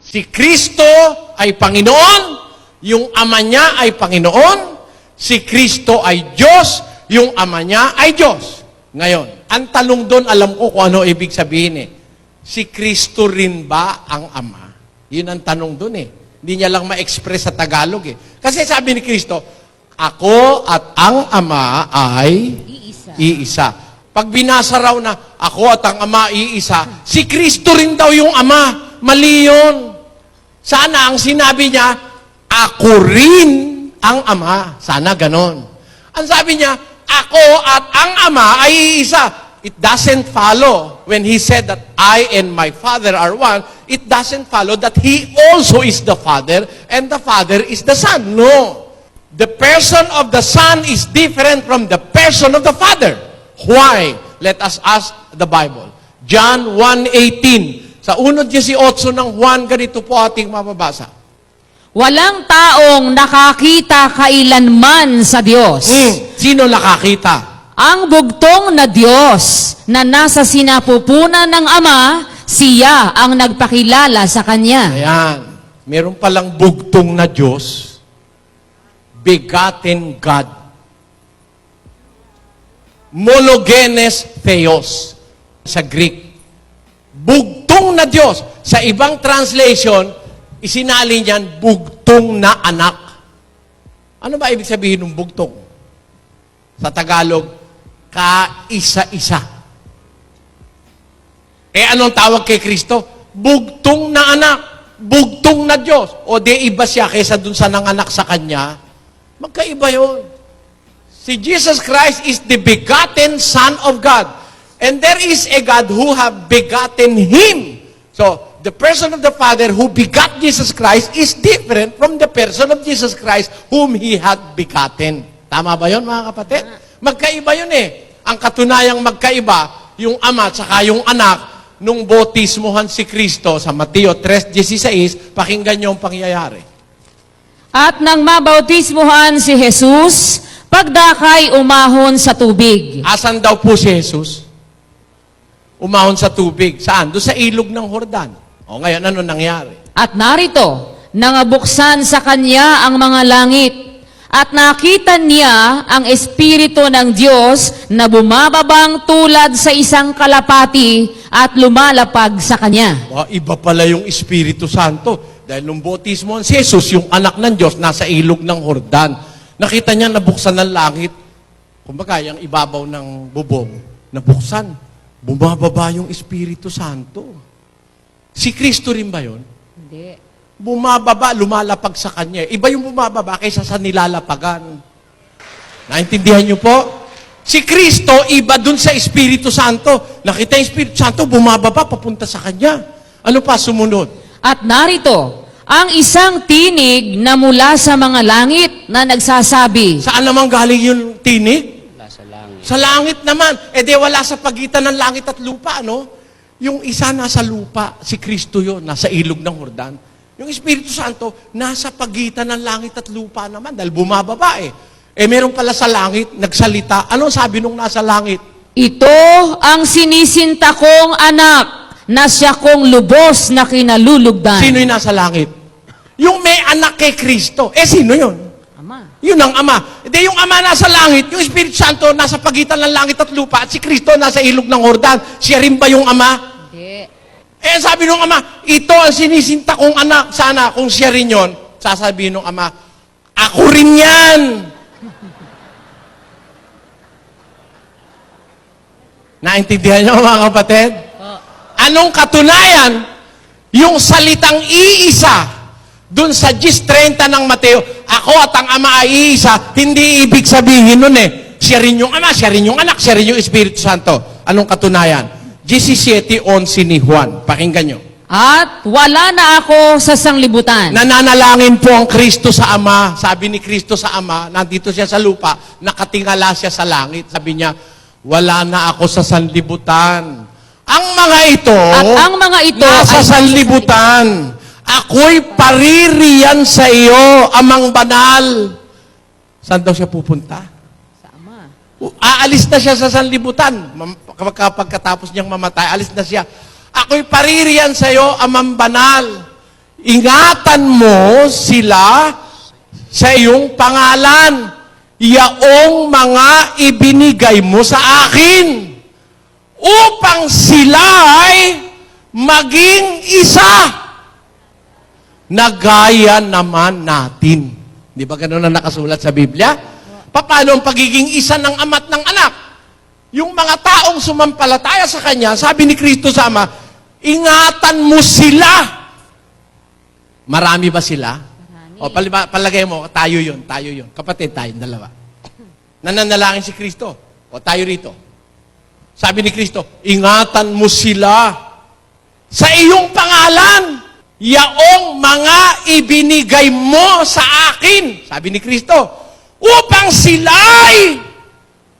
Si Kristo ay Panginoon, yung Ama niya ay Panginoon, si Kristo ay Diyos, yung Ama niya ay Diyos. Ngayon, ang tanong doon, alam ko kung ano ibig sabihin eh. Si Kristo rin ba ang Ama? Yun ang tanong doon eh. Hindi niya lang ma-express sa Tagalog eh. Kasi sabi ni Kristo, Ako at ang Ama ay Iisa. iisa. Pag binasa raw na ako at ang Ama iisa, si Kristo rin daw yung Ama. Mali yun. Sana ang sinabi niya, ako rin ang Ama. Sana ganon. Ang sabi niya, ako at ang Ama ay iisa. It doesn't follow when he said that I and my Father are one, it doesn't follow that he also is the Father and the Father is the Son. No. The person of the Son is different from the person of the Father. Why? Let us ask the Bible. John 1.18. Sa 1.18 ng Juan, ganito po ating mababasa. Walang taong nakakita kailanman sa Diyos. Hmm, sino nakakita? Ang bugtong na Diyos na nasa sinapupunan ng Ama, siya ang nagpakilala sa Kanya. Ayan. Meron palang bugtong na Diyos. Begotten God. Monogenes Theos sa Greek. Bugtong na Diyos. Sa ibang translation, isinali niyan bugtong na anak. Ano ba ibig sabihin ng bugtong? Sa Tagalog, kaisa-isa. Eh anong tawag kay Kristo? Bugtong na anak. Bugtong na Diyos. O di iba siya kaysa dun sa nanganak sa Kanya. Magkaiba yon. Si Jesus Christ is the begotten Son of God. And there is a God who have begotten Him. So, the person of the Father who begot Jesus Christ is different from the person of Jesus Christ whom He had begotten. Tama ba yon mga kapatid? Magkaiba yun eh. Ang katunayang magkaiba, yung ama at saka yung anak, nung botismuhan si Kristo sa Mateo 3.16, pakinggan niyo ang pangyayari. At nang mabautismuhan si Jesus, pagdakay umahon sa tubig. Asan daw po si Jesus? Umahon sa tubig. Saan? Doon sa ilog ng Hordan. O ngayon, ano nangyari? At narito, nangabuksan sa kanya ang mga langit. At nakita niya ang Espiritu ng Diyos na bumababang tulad sa isang kalapati at lumalapag sa kanya. Ba, iba pala yung Espiritu Santo. Dahil nung bautismo si Jesus, yung anak ng Diyos, nasa ilog ng Hordan. Nakita niya nabuksan ng langit. Kumbaga, yung ibabaw ng bubong, nabuksan. Bumababa yung Espiritu Santo. Si Kristo rin ba yun? Hindi. bumababa, lumalapag sa kanya. Iba yung bumababa kaysa sa nilalapagan. Naintindihan niyo po? Si Kristo, iba dun sa Espiritu Santo. Nakita yung Espiritu Santo, bumababa, papunta sa kanya. Ano pa sumunod? At narito, ang isang tinig na mula sa mga langit na nagsasabi, Saan naman galing yung tinig? Sa langit. Naman. E di wala sa pagitan ng langit at lupa, no? Yung isa nasa lupa, si Kristo yon nasa ilog ng Hordan. Yung Espiritu Santo, nasa pagitan ng langit at lupa naman, dahil bumababa eh. Eh meron pala sa langit, nagsalita. Ano sabi nung nasa langit? Ito ang sinisinta kong anak na siya kong lubos na kinalulugdan. Sino yung nasa langit? Yung may anak kay Kristo. Eh sino yun? Yun ang Ama. Hindi yung Ama nasa langit, yung Espiritu Santo nasa pagitan ng langit at lupa, at si Kristo nasa ilog ng Hordan. Siya rin ba yung Ama? Hindi. Eh, sabi nung ama, ito ang sinisinta kong anak. Sana, kung siya rin yun, sasabihin nung ama, ako rin yan. Naintindihan niyo mga kapatid? Anong katunayan? Yung salitang iisa, dun sa Gis 30 ng Mateo, ako at ang ama ay iisa, hindi ibig sabihin nun eh. Siya rin yung ama, siya rin yung anak, siya rin yung Espiritu Santo. Anong katunayan? 17.11 ni Juan. Pakinggan nyo. At wala na ako sa sanglibutan. Nananalangin po ang Kristo sa Ama. Sabi ni Kristo sa Ama, nandito siya sa lupa, nakatingala siya sa langit. Sabi niya, wala na ako sa sanlibutan. Ang mga ito, At ang mga ito nasa ay- sanlibutan. Ako'y paririyan sa iyo, amang banal. Saan daw siya pupunta? Sa Ama. Aalis na siya sa sanlibutan. Mam- Kapag pagkatapos niyang mamatay, alis na siya. Ako'y paririyan sa iyo, amang banal. ingatan mo sila sa iyong pangalan. Yaong mga ibinigay mo sa akin upang sila ay maging isa na gaya naman natin. Di ba ganun ang nakasulat sa Biblia? Paano ang pagiging isa ng ama't ng anak? Yung mga taong sumampalataya sa Kanya, sabi ni Kristo sa Ama, ingatan mo sila. Marami ba sila? O, paliba, palagay mo, tayo yun, tayo yun. Kapatid tayong dalawa. Nananalangin si Kristo. O, tayo rito. Sabi ni Kristo, ingatan mo sila sa iyong pangalan. Yaong mga ibinigay mo sa akin. Sabi ni Kristo, upang sila'y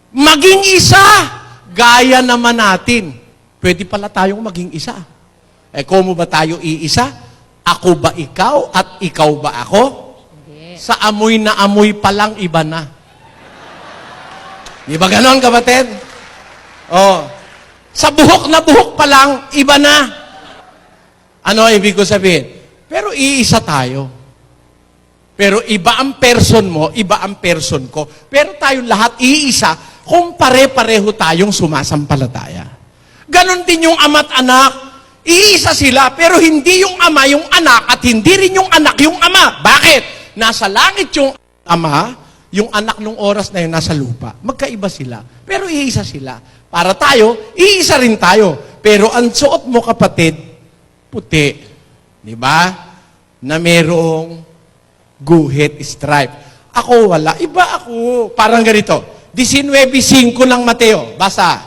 maging isa. Gaya naman natin. Pwede pala tayong maging isa. Eh, kung ba tayo iisa? Ako ba ikaw at ikaw ba ako? Hindi. Sa amoy na amoy pa lang, iba na. Di ba ganon, kapatid? Oh. Sa buhok na buhok pa lang, iba na. Ano ang ibig ko sabihin? Pero iisa tayo. Pero iba ang person mo, iba ang person ko. Pero tayong lahat iisa kung pare-pareho tayong sumasampalataya. Ganon din yung ama't anak. Iisa sila, pero hindi yung ama yung anak at hindi rin yung anak yung ama. Bakit? Nasa langit yung ama, yung anak nung oras na yun nasa lupa. Magkaiba sila. Pero iisa sila. Para tayo, iisa rin tayo. Pero ang suot mo kapatid, puti. Di ba? Na merong guhit stripe. Ako wala. Iba ako. Parang ganito. 19.5 ng Mateo. Basa.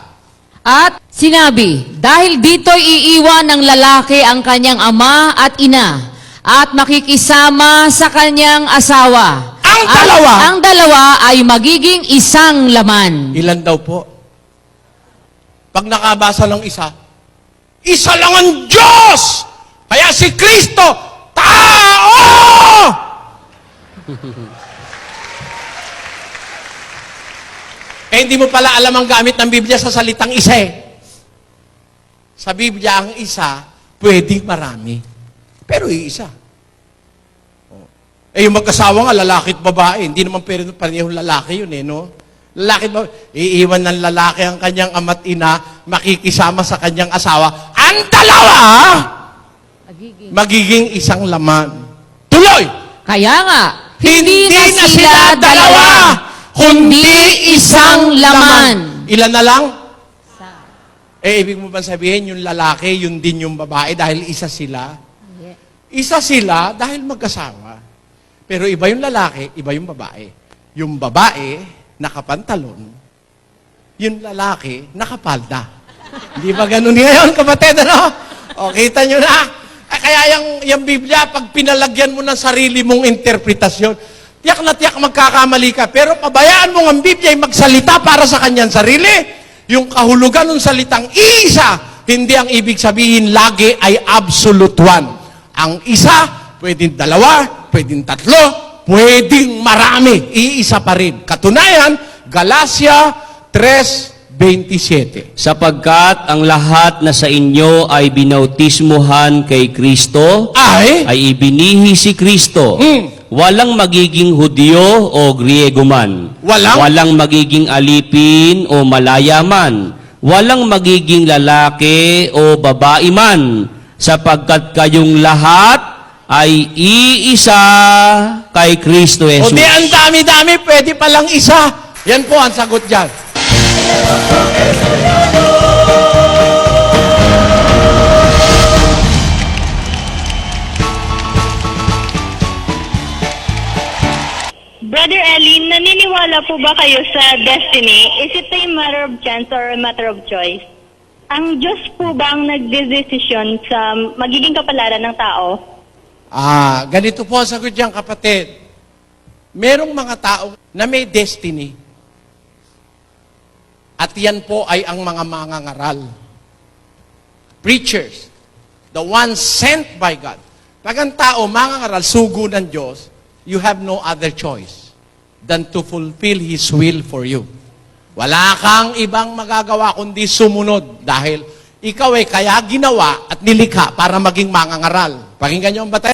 At sinabi, dahil dito'y iiwan ng lalaki ang kanyang ama at ina, at makikisama sa kanyang asawa. Ang At dalawa? ang dalawa ay magiging isang laman. Ilan daw po? Pag nakabasa ng isa, isa lang ang Diyos! Kaya si Kristo, tao! eh, hindi mo pala alam ang gamit ng Biblia sa salitang isa eh. Sa Biblia, ang isa, pwedeng marami. Pero iisa. Oh. Eh, yung mag-asawa nga, lalaki at babae. Hindi naman pero parehong lalaki yun eh, no? Lalaki ba? Iiwan ng lalaki ang kanyang ama't ina, makikisama sa kanyang asawa. Ang dalawa, Magiging. magiging isang laman. Tuloy! Kaya nga, Hindi, na, sila dalawa, kundi isang laman. Ilan na lang? Eh, ibig mo ba sabihin, yung lalaki, yun din yung babae dahil isa sila? Isa sila dahil mag-asawa. Pero iba yung lalaki, iba yung babae. Yung babae, nakapantalon. Yung lalaki, nakapalda. Hindi ba ganun ngayon, kapatid, ano? O, kita nyo na. Ah, Kaya yung, yung Biblia, pag pinalagyan mo ng sarili mong interpretasyon, tiyak na tiyak magkakamali ka. Pero pabayaan mo ang Biblia ay magsalita para sa kanyang sarili. Yung kahulugan ng salitang isa, hindi ang ibig sabihin lagi ay absolute one. Ang isa, pwedeng dalawa, pwedeng tatlo, pwedeng marami. Iisa pa rin. Katunayan, Galacia 3.27. Sapagkat ang lahat na sa inyo ay binautismuhan kay Kristo, Ay, ay ibinihi si Kristo. Mm. Walang magiging Hudyo o Griego man. Walang? Walang magiging alipin o malaya man. Walang magiging lalaki o babae man. Sapagkat kayong lahat ay iisa kay Kristo o Jesus. di ang dami-dami, pwede palang isa. Yan po ang sagot dyan. Brother Ellie, naniniwala po ba kayo sa destiny? Is it a matter of chance or a matter of choice? Ang Diyos po ba ang nagdesisyon sa magiging kapalaran ng tao? Ah, ganito po ang sagot dyan, kapatid. Merong mga tao na may destiny. At yan po ay ang mga mangangaral. Preachers. The ones sent by God. Pag ang tao mangangaral, sugo ng Diyos, you have no other choice than to fulfill His will for you. Wala kang ibang magagawa kundi sumunod dahil ikaw ay kaya ginawa at nilikha para maging mangangaral. Pakinggan niyo ang batay.